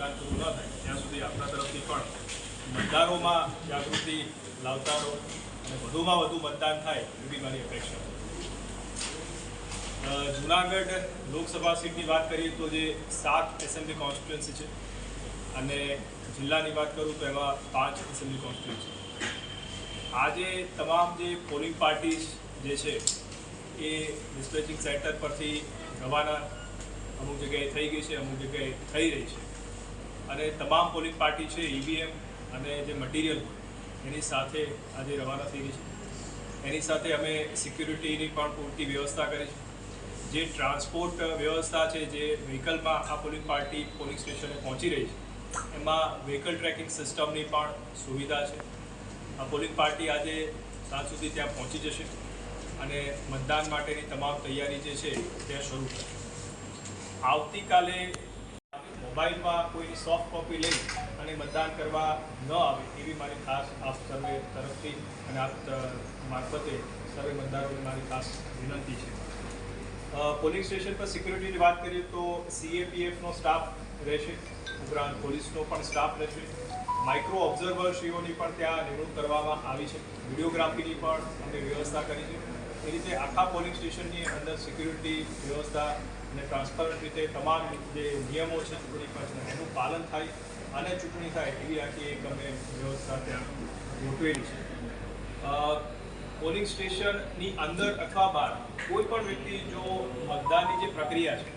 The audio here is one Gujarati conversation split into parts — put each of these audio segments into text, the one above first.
મતદાન શરૂ ન થાય, ત્યાં સુધી આપણા તરફથી પણ મતદારોમાં જાગૃતિ લાવતા રહો અને વધુમાં વધુ મતદાન થાય એવી મારી અપેક્ષા જુનાગઢ લોકસભા સીટની વાત કરીએ તો જે સાત એસેમ્બલી કોન્સ્ટિટ્યુન્સી છે અને જિલ્લાની વાત કરું તો એમાં પાંચ એસેમ્બલી કોન્સ્ટિટ્યુન્સી આજે તમામ જે પોલિંગ પાર્ટીઝ જે છે એ ડિસ્પેચિંગ સેન્ટર પરથી રવાના અમુક જગ્યાએ થઈ ગઈ છે, અમુક જગ્યાએ થઈ રહી છે. અને તમામ પોલિંગ પાર્ટી છે, ઈવીએમ અને જે મટીરિયલ એની સાથે આજે રવાના થઈ રહી છે. એની સાથે અમે સિક્યુરિટીની પણ પૂરતી વ્યવસ્થા કરી છે. જે ટ્રાન્સપોર્ટ વ્યવસ્થા છે, જે વ્હીકલમાં આ પોલિંગ પાર્ટી પોલિંગ સ્ટેશને પહોંચી રહી છે, એમાં વ્હીકલ ટ્રેકિંગ સિસ્ટમની પણ સુવિધા છે. આ પોલિંગ પાર્ટી આજે સાંજ સુધી ત્યાં પહોંચી જશે અને મતદાન માટેની તમામ તૈયારી જે છે તે શરૂ થશે. આવતીકાલે મોબાઈલમાં કોઈની સોફ્ટ કોપી લઈ અને મતદાન કરવા ન આવે એવી મારી ખાસ આપ સર્વે તરફથી અને આપ મારફતે સર્વે મતદારોને મારી ખાસ વિનંતી છે. અ, પોલિંગ સ્ટેશન પર સિક્યુરિટીની વાત કરીએ તો સીએપીએફનો સ્ટાફ રહેશે ઉપરાંત પોલીસનો પણ સ્ટાફ રહેશે. માઇક્રો ઓબ્ઝર્વરશ્રીઓની પણ ત્યાં નિમણૂક કરવામાં આવી છે વિડીયોગ્રાફીની પણ અમે વ્યવસ્થા કરી છે. એ રીતે આખા પોલિંગ સ્ટેશનની અંદર સિક્યુરિટી વ્યવસ્થા અને ટ્રાન્સપરન્ટ રીતે તમામ જે નિયમો છે ચૂંટણી પંચના એનું પાલન થાય અને ચૂંટણી થાય એવી આખી એક અમે વ્યવસ્થા ત્યાં ગોઠવેલી છે. પોલિંગ સ્ટેશનની અંદર અથવા બહાર કોઈ પણ વ્યક્તિ જો મતદાનની જે પ્રક્રિયા છે,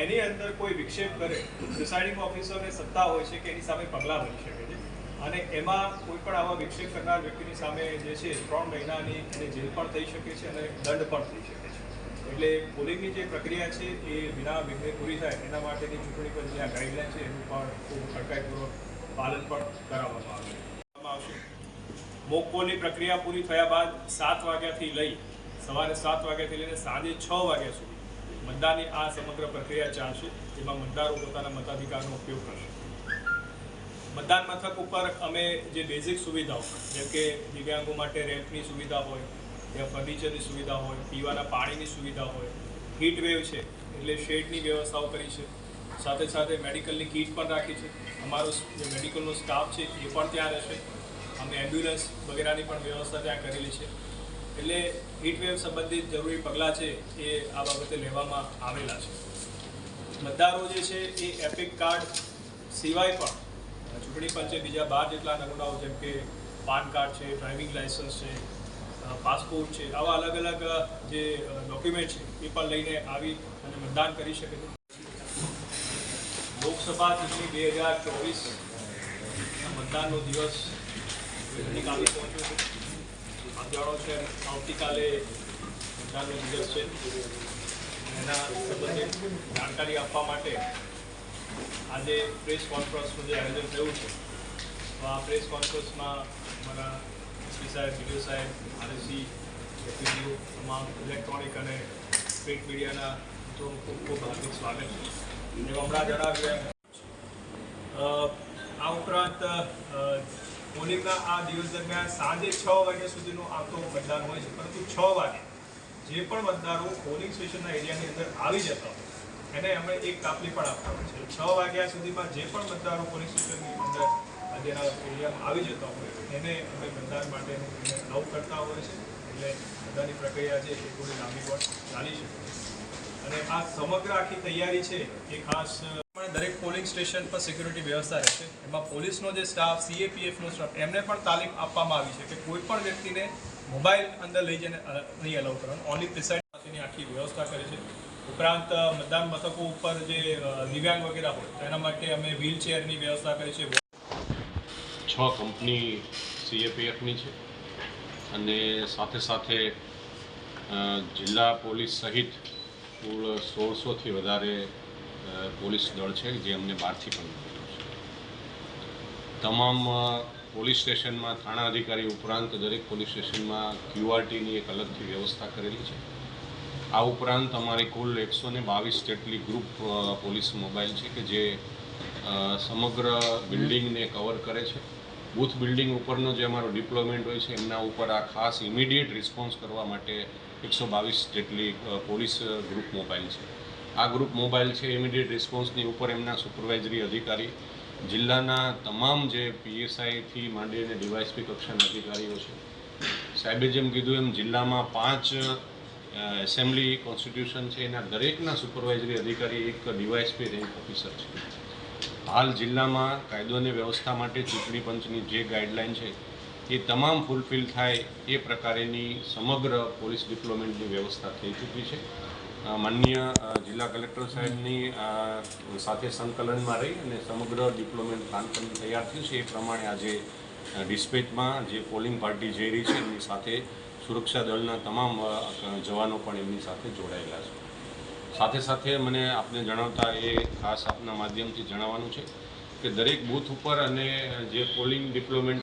એની અંદર કોઈ વિક્ષેપ કરે પ્રિસાઇડિંગ ઓફિસરને સત્તા હોય છે કે એની સામે પગલાં ભરી શકે છે. અને એમાં કોઈ પણ આવા વિક્ષેપ કરનાર વ્યક્તિની સામે જે છે, ત્રણ મહિનાની એને જેલ પણ થઈ શકે છે અને દંડ પણ થઈ શકે છે. એટલે પોલિંગની જે પ્રક્રિયા છે એ વિના વિઘ્ને પૂરી થાય, એના માટેની ચૂંટણી પર જે આ ગાઈડલાઈન છે, એનું પણ ખૂબ કડકાઈપૂર્વક પાલન પણ કરાવવામાં આવશે. મોક પોલની પ્રક્રિયા પૂરી થયા બાદ સાત વાગ્યાથી લઈ, સવારે સાત વાગ્યાથી લઈને સાંજે છ વાગ્યા સુધી મતદાનની આ સમગ્ર પ્રક્રિયા ચાલશે, જેમાં મતદારો પોતાના મતાધિકારનો ઉપયોગ કરશે. મતદાન મથક ઉપર અમે જે બેઝિક સુવિધાઓ, જેમ કે દિવ્યાંગો માટે રેમ્પની સુવિધા હોય ત્યાં ફર્નિચરની સુવિધા હોય, પીવાના પાણીની સુવિધા હોય હીટ વેવ છે, એટલે શેડની વ્યવસ્થાઓ કરી છે. સાથે સાથે મેડિકલની કીટ પણ રાખી છે. અમારો જે મેડિકલનો સ્ટાફ છે, એ પણ ત્યાં રહેશે. અમે એમ્બ્યુલન્સ વગેરેની પણ વ્યવસ્થા ત્યાં કરેલી છે. એટલે હીટવેવ સંબંધિત જરૂરી પગલાં છે, એ આ બાબતે લેવામાં આવેલા છે. મતદારો જે છે, એ એપિક કાર્ડ સિવાય પણ ચૂંટણી પંચે બીજા બાર જેટલા નમૂનાઓ, જેમ કે પાન કાર્ડ છે ડ્રાઇવિંગ લાયસન્સ છે પાસપોર્ટ છે, આવા અલગ અલગ જે ડોક્યુમેન્ટ છે, એ પણ લઈને આવી અને મતદાન કરી શકે છે. લોકસભા ચૂંટણી બે હજાર ચોવીસ મતદાનનો દિવસ ગઈકાલે પહોંચ્યો છે. આપ જાણો છે, આવતીકાલે મતદાનનો દિવસ છે. એના સંબંધિત જાણકારી આપવા માટે આજે પ્રેસ કોન્ફરન્સનું જે આયોજન થયું છે. તો આ પ્રેસ કોન્ફરન્સમાં મારા એસપી સાહેબ બીડીઓ સાહેબ આરએસી તમામ ઇલેક્ટ્રોનિક અને પ્રિન્ટ મીડિયાના મિત્રોનું ખૂબ ખૂબ હાર્દિક સ્વાગત છે. હમણાં જણાવ્યું એમ. આ ઉપરાંત પોલિંગના આ દિવસ દરમિયાન સાંજે છ વાગ્યા સુધીનું આમ મતદાન હોય છે, પરંતુ છ વાગે જે પણ મતદારો પોલિંગ સ્ટેશનના એરિયાની અંદર આવી જતા હોય, એને અમે એક કાપલી પણ હોય છે. છ વાગ્યા સુધીમાં જે પણ મતદારો પોલિંગ સ્ટેશનની અંદર જેના એરિયામાં આવી જતા હોય, એને અમે મતદાન માટે લવ કરતા હોય છે. એટલે બધાની પ્રક્રિયા છે એ થોડી લાંબી પણ ચાલી છે. અને આ સમગ્ર આખી તૈયારી છે એ ખાસ દરેક પોલિંગ સ્ટેશન પર સિક્યુરિટી વ્યવસ્થા રહેશે. એમાં પોલીસનો જે સ્ટાફ સીએપીએફનો સ્ટાફ, એમને પણ તાલીમ આપવામાં આવી છે કે કોઈ પણ વ્યક્તિને મોબાઈલ અંદર લઈ જઈને નહીં અલાઉ કરવાનું. ઓનલી પ્રિસાઇડ આખી વ્યવસ્થા કરી છે. ઉપરાંત મતદાન મથકો ઉપર જે દિવ્યાંગ વગેરે હોય તેના માટે અમે વ્હીલચેરની વ્યવસ્થા કરી છે. છ કંપની સીએપીએફની છે. અને સાથે સાથે જિલ્લા પોલીસ સહિત કુલ સોળસોથી વધારે પોલીસ દળ છે જે અમને બહારથી પણ મળ્યું છે. તમામ પોલીસ સ્ટેશનમાં થાણા અધિકારી ઉપરાંત દરેક પોલીસ સ્ટેશનમાં ક્યુઆરટીની એક અલગથી વ્યવસ્થા કરેલી છે. આ ઉપરાંત અમારી કુલ એકસો ને બાવીસ જેટલી ગ્રુપ પોલીસ મોબાઈલ છે કે જે સમગ્ર બિલ્ડિંગને કવર કરે છે. બૂથ બિલ્ડિંગ ઉપરનો જે અમારો ડિપ્લોયમેન્ટ હોય છે, એમના ઉપર આ ખાસ ઇમિડિયેટ રિસ્પોન્સ કરવા માટે એકસો બાવીસ જેટલી પોલીસ ગ્રુપ મોબાઈલ છે. આ ગ્રુપ મોબાઈલ છે, ઇમિડિયેટ રિસ્પોન્સની ઉપર એમના સુપરવાઇઝરી અધિકારી, જિલ્લાના તમામ જે પીએસઆઈથી માંડીને ડીવાયસપી કક્ષાના અધિકારીઓ છે. સાહેબે જેમ કીધું એમ, જિલ્લામાં પાંચ એસેમ્બલી કોન્સ્ટિટ્યુશન છે, એના દરેકના સુપરવાઇઝરી અધિકારી એક ડીવાયસપી રેન્ક ઓફિસર છે. હાલ જિલ્લામાં કાયદો અને વ્યવસ્થા માટે ચૂંટણી પંચની જે ગાઈડલાઇન છે, એ તમામ ફૂલફિલ થાય એ પ્રકારેની સમગ્ર પોલીસ ડિપ્લોમેન્ટની વ્યવસ્થા થઈ ચૂકી છે. માન્ય જિલ્લા કલેક્ટર સાહેબની સાથે સંકલનમાં રહી અને સમગ્ર ડિપ્લોમેન્ટ પ્લાન પણ તૈયાર થયું છે. એ પ્રમાણે આજે ડિસ્પેચમાં જે પોલિંગ પાર્ટી જઈ રહી છે, એમની સાથે સુરક્ષા દળના તમામ જવાનો પણ એમની સાથે જોડાયેલા છે. સાથે સાથે મને આપને જણાવતા એ ખાસ આપના માધ્યમથી જણાવવાનું છે કે દરેક બૂથ ઉપર અને જે પોલિંગ ડિપ્લોમેન્ટ